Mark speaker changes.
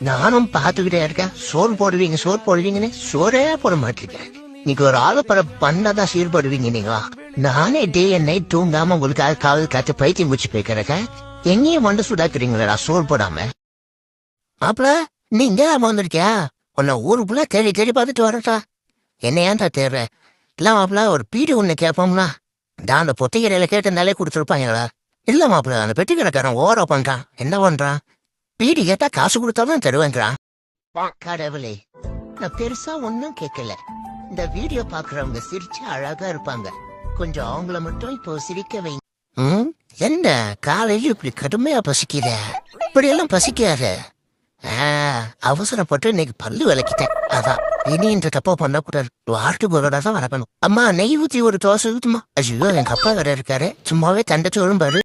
Speaker 1: நானும் பாத்துக்கிட்டே இருக்கேன். சோறு போடுவீங்க சோறு போடுவீங்கன்னு சோறே போட மாட்டேங்க. நீங்க ஒரு ஆளு பர பண்ணாதான் சீர் போடுவீங்க நீங்க நானே டே அண்ட் நைட் தூங்காம உங்களுக்காக காவல் காத்து பைத்தியம் முடிச்சு போய்க்கிறேன் எங்கேயும் மண்டு சுடாக்குறீங்களா சோறு போடாம. மாப்பிள நீங்க வந்திருக்கியா? உன்னை ஊருக்குள்ள தேடி தேடி பார்த்துட்டு வரட்டா என்ன ஏன்டா தேடுற? இல்ல மாப்பிள ஒரு பீடி ஒண்ணு கேட்போம்னா நான் அந்த பொத்திக்கடையில கேட்டிருந்தாலே கொடுத்துருப்பாங்களா இல்ல மாப்பிள அந்த பெட்டி கடைக்காரன் ஓர பண்றான். என்ன பண்றான்? பீடி கேட்டா காசு கொடுத்தாதான் தருவேங்கிறான் கடவுளே நான் பெருசா ஒன்னும் கேட்கல இந்த வீடியோ பாக்குறவங்க சிரிச்சு அழகா இருப்பாங்க. கொஞ்சம் அவங்கள மட்டும் இப்போ சிரிக்க வைங்க ம்? என்ன? காலையில இப்படி கடுமையா பசிக்கிற? இப்படி எல்லாம் பசிக்காத. அவசரப்பட்டு இன்னைக்கு பல்லு விளக்கிட்டேன். அதான் இனி இந்த தப்பா பண்ணக்கூடாது வாரத்துக்கு ஒரு தான் வரப்பணும். அம்மா நெய் ஊற்றி ஒரு தோசை ஊற்றுமா ஐயோ எங்க அப்பா வேற இருக்காரு. சும்மாவே தண்டை சொல்லும்பாரு